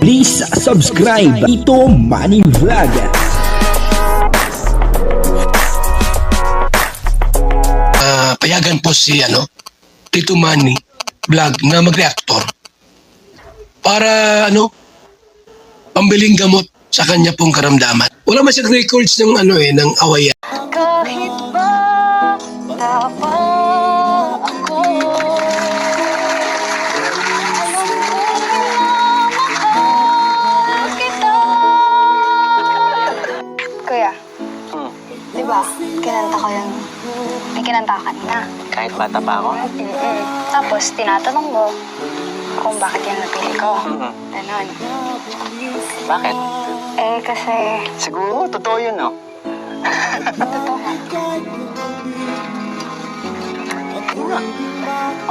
Please subscribe Ito Money Vlog. Ah, payagan po si ano, Tito Manny vlog na mag-reactor para ano, pambiling gamot sa kanya pong karamdaman. Wala man siyang records ng ano eh, ng awayan. Kahit bata pa ako. Mm-mm. Tapos, tinatanong mo kung bakit yan napili ko. Mm-mm. Ganon. Bakit? Eh, kasi, Siguro, totoo yun, no? totoo nga.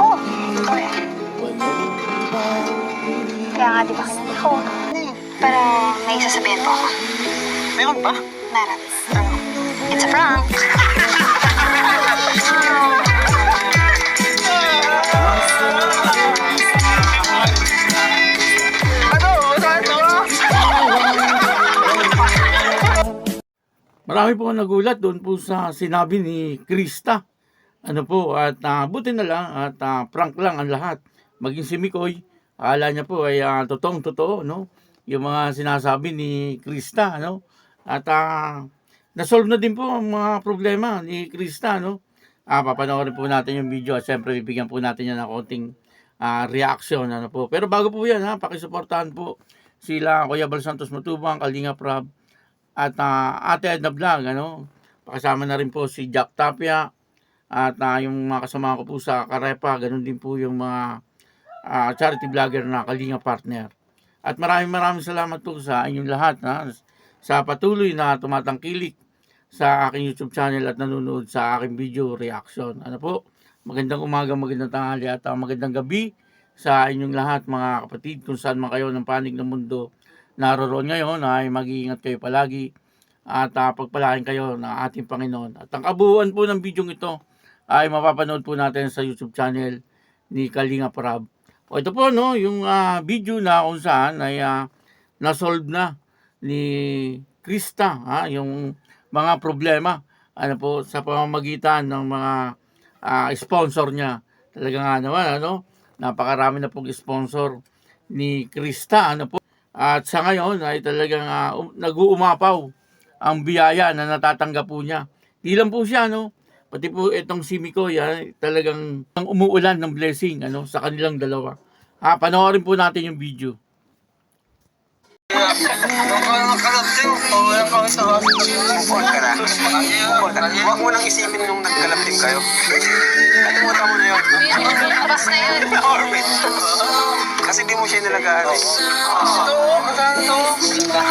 Oo, totoo yan. Kaya nga, di ba kinanta ko? Pero may sasabihin po ako. Meron pa? Meron. It's a prank. Marami po nagulat doon po sa sinabi ni Krista. Ano po, at uh, buti na lang at ah, prank lang ang lahat. Maging si Mikoy, akala niya po ay ah, totoong totoo, no? Yung mga sinasabi ni Krista, no? At ah, nasolve na din po ang mga problema ni Krista, no? Ah, papanoorin po natin yung video at syempre bibigyan po natin yan ng konting ah, reaction, ano po. Pero bago po yan, ha, pakisuportahan po sila Kuya Bal Santos Matubang, Kalinga Prab, at ah, Ate Edna Vlog, ano? Pakasama na rin po si Jack Tapia at ah, yung mga kasama ko po sa Karepa, ganun din po yung mga ah, charity vlogger na Kalinga Partner. At maraming maraming salamat po sa inyong lahat na sa patuloy na tumatangkilik sa aking YouTube channel at nanonood sa aking video reaction. Ano po? Magandang umaga, magandang tanghali at ah, magandang gabi sa inyong lahat mga kapatid kung saan man kayo ng panig ng mundo naroroon ngayon ay mag-iingat kayo palagi at uh, pagpalain kayo ng ating Panginoon. At ang kabuuan po ng video ito ay mapapanood po natin sa YouTube channel ni Kalinga Prab. O ito po no, yung ah, video na kung saan ay ah, na-solve na ni Krista, ha, yung mga problema ano po sa pamamagitan ng mga ah, sponsor niya. Talaga nga naman ano, napakarami na pong sponsor ni Krista ano po. At sa ngayon ay talagang ah, um, nag-uumapaw ang biyaya na natatanggap po niya. Di lang po siya, no? Pati po itong si Miko, yan, talagang ang umuulan ng blessing ano, sa kanilang dalawa. Ha, panoorin po natin yung video. Huwag mo nang isipin nung nagkalaptim kayo. Kalimutan mo na yun. Labas na yun. Kasi di mo siya nalagaan eh.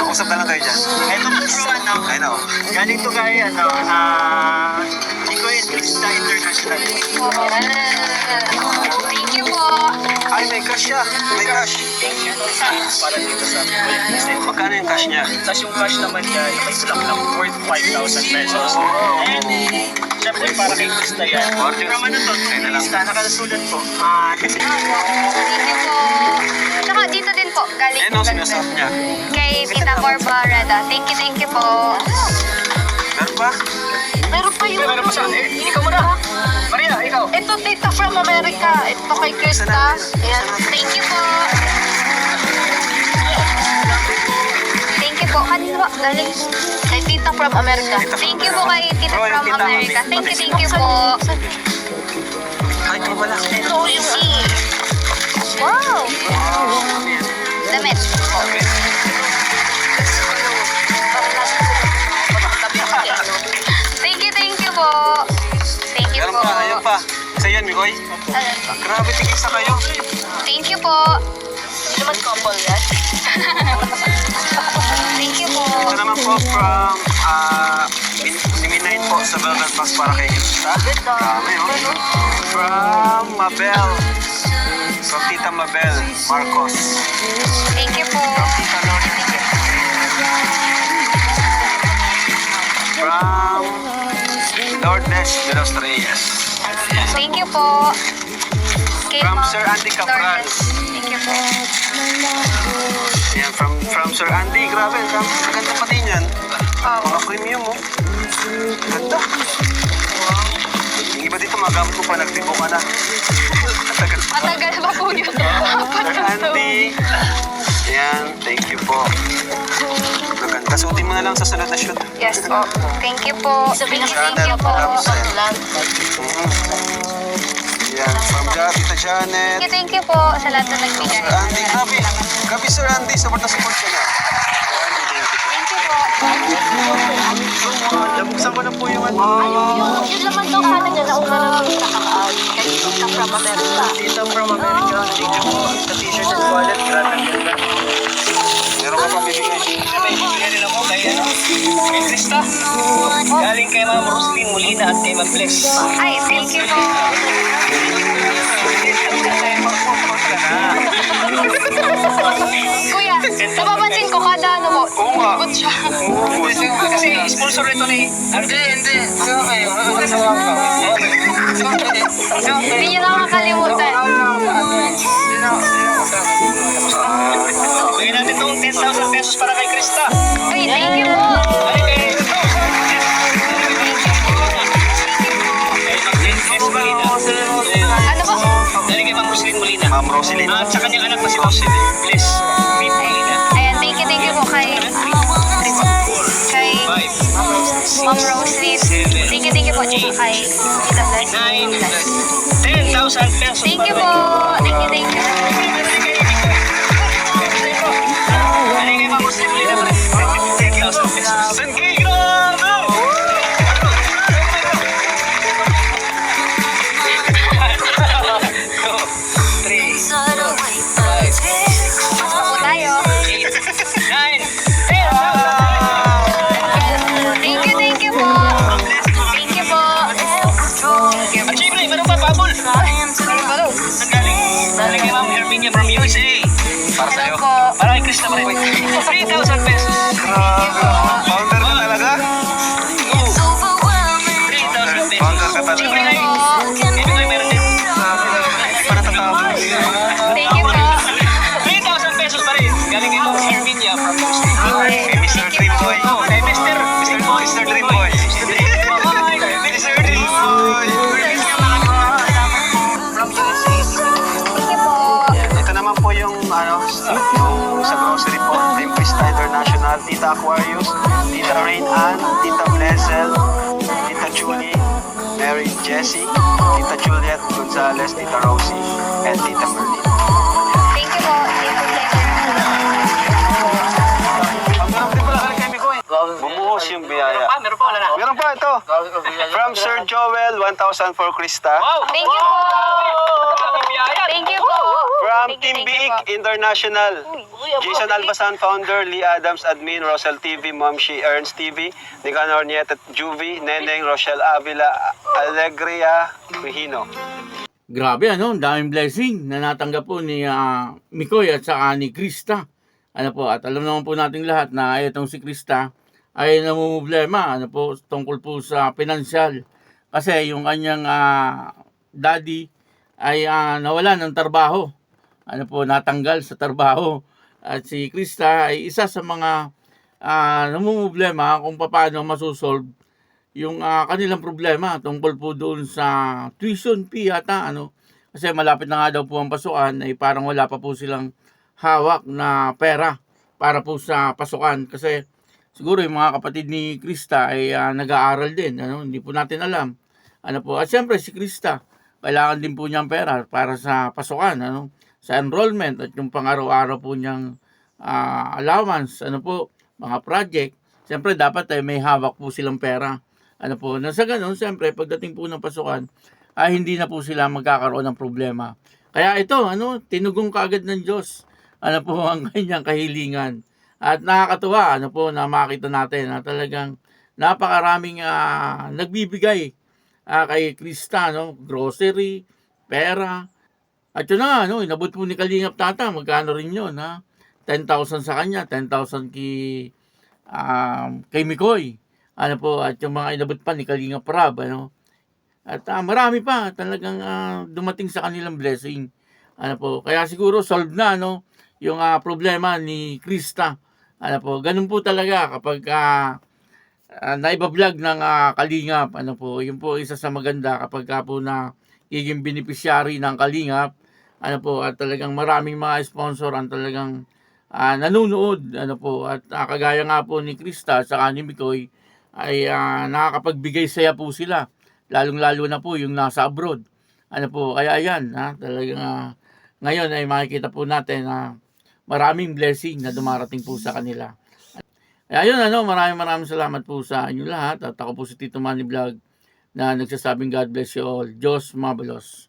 Usap na lang kayo dyan. Ito po bro, ano, know. galing to kay, ano, ah, and Krista International. Thank you po. Ay, may cash siya. May cash. Para dito sa Magkano yung cash niya? Tapos yung cash naman niya, may sulak lang worth 5,000 pesos. And, syempre para kay Krista yan. Order. From ano to? Ayun na lang. Krista, nakasulat po. Ah, Thank you po. Tsaka dito din po, galing Ayun ang sinasap niya. Kay Tita Corba Reda. Thank you, thank you po. Meron ba? Meron pa yun. meron pa sa atin. Ikaw muna. Maria, ikaw. Ito, Tita from America. Ito kay Krista. Ayan. Thank you po. Thank you po. Kanino ba? Galing kay Tita from America. Thank you po kay Tita Oh, from tita. America. Thank you, thank you po. Ay, ito wala. Ito yung C. Wow! Damit. Okay. Thank you, thank you po. Thank you Meron po. pa, ayun pa. Sa yan, Mikoy. Po? Grabe, tigisa kayo. Thank you po. Hindi naman couple yan. Thank you po. Ito naman po from uh, Niminayin po sa Velvet Box para kay Krista. Grabe, oh. From Mabel. From Tita Mabel Marcos. Thank you po. Tita Lori. From Lord Nesh de los Reyes. Thank you po. Kay From Sir Andy. Lourdes. Thank you po. Yan, from, from Sir Andy. Grabe, ang ganda pa din yan. Mga premium mo. Ganda. Yung iba dito, magamit mo pa, nagtibo ka na. Tagal pa. Matagal pa po yun. Apat Sir. Andy. Yan, thank you po. Maganda. Suotin mo na lang sa sunod na shoot. Yes po. Thank you po. Thank you, thank you po. Yan, from Ja- Tita Thank Janet. you, thank you po sa lahat na nagbigay. Sir Andy, grabe. Grabe, Sir Andy. Support na support ka na. Sir Andy, thank you. Thank po. Nabuksan ko na po yung ano. Yung, yun naman daw sana niya nauna na sa kakaan. Kay Tita from America. Tita from America. Thank you po. Sa t-shirt at wallet. Grabe ang ganda. Meron ka pa bibigay. May bibigyan din ako kay, ano, kay Krista. Galing kay Ma'am Roslyn Molina at kay Ma'am Bless. Ay, thank you po. Kuya, napapansin ko kada ano mo. Oo nga. Good siya. Kasi sponsor ito ni... Hindi, hindi. Hindi niyo lang makalimutan. Bigyan natin itong 10,000 pesos para kay Krista. Uy, thank you po. Ma'am Roselyn. At sa kanyang anak na si Boss Bless. Pete Molina. Ayan, thank you, thank you po kay... Kay 5, Ma'am Roslyn. Thank you, thank you po. Tsaka kay Tita Bless. 9, 10,000 pesos. Thank you po. Thank you, thank you. Galing kay Ma'am Roslyn pa babol. Meron pa daw. Galing, galing kay Ma'am Herminia from USA. Para sa'yo. Para kay Krista pa rin. 3,000 pesos. Founder Tita Aquarius, Tita Rain Ann, Tita Blessel, Tita Julie, Mary Jessie, Tita Juliet Gonzalez, Tita Rosie, and Tita Merlin. Thank you po. Meron. Bumuhos yung biyaya. Ah, meron pa, wala na. Meron pa ito. From Sir Joel, 1,000 for Krista. Wow! Thank you po. Thank you po. Thank you, Team thank you Biig po. International. Uy, abo. Jason Albasan, founder, Lee Adams, admin, Rosel TV, Mom She Earns TV, Nicanor Nieto, Juvie, Neneng, Rochelle Avila, Alegria, Mihino. Grabe ano, ang daming blessing na natanggap po ni ah, Mikoy at saka ni Krista. Ano po, at alam naman po nating lahat na itong si Krista ay namumblema ano po, tungkol po sa pinansyal. Kasi yung kanyang ah, daddy ay ah, nawala ng trabaho. Ano po, natanggal sa trabaho. At si Krista ay isa sa mga ah, namumblema kung paano masusolve yung ah, kanilang problema tungkol po doon sa tuition fee yata ano. Kasi malapit na nga daw po ang pasukan ay parang wala pa po silang hawak na pera para po sa pasukan. Kasi siguro yung mga kapatid ni Krista ay ah, nag-aaral din ano hindi po natin alam. Ano po at syempre si Krista kailangan din po niyang pera para sa pasukan ano sa enrollment at yung pang-araw-araw po niyang ah, allowance ano po mga project Siyempre, dapat ay may hawak po silang pera. Ano po, na sa ganun, siyempre, pagdating po ng pasukan, ay hindi na po sila magkakaroon ng problema. Kaya ito, ano, tinugong kaagad ng Diyos. Ano po ang kanyang kahilingan. At nakakatuwa, ano po, na makita natin na talagang napakaraming ah, nagbibigay ah, kay Krista, no? grocery, pera. At yun na nga, no? inabot po ni Kalingap Tata, magkano rin yun, ha? 10,000 sa kanya, 10,000 kay um, kay Mikoy. Ano po, at yung mga inabot pa ni Kalinga Prab, ano. At ah, marami pa talagang ah, dumating sa kanilang blessing. Ano po, kaya siguro solved na, ano, yung ah, problema ni Krista. Ano po, ganun po talaga kapag ah, uh, naibablog ng ah, Kalingap, ano po, yun po isa sa maganda kapag ka po na iging beneficiary ng Kalingap, ano po, at talagang maraming mga sponsor ang talagang ah, nanonood, ano po, at ah, kagaya nga po ni Krista sa ni Mikoy, ay ah, nakakapagbigay saya po sila, lalong-lalo na po yung nasa abroad. Ano po, kaya yan, ha, talagang ah, ngayon ay makikita po natin na maraming blessing na dumarating po sa kanila. Kaya yun, ano, maraming maraming salamat po sa inyo lahat. At ako po si Tito Manny Vlog na nagsasabing God bless you all. Diyos mabalos.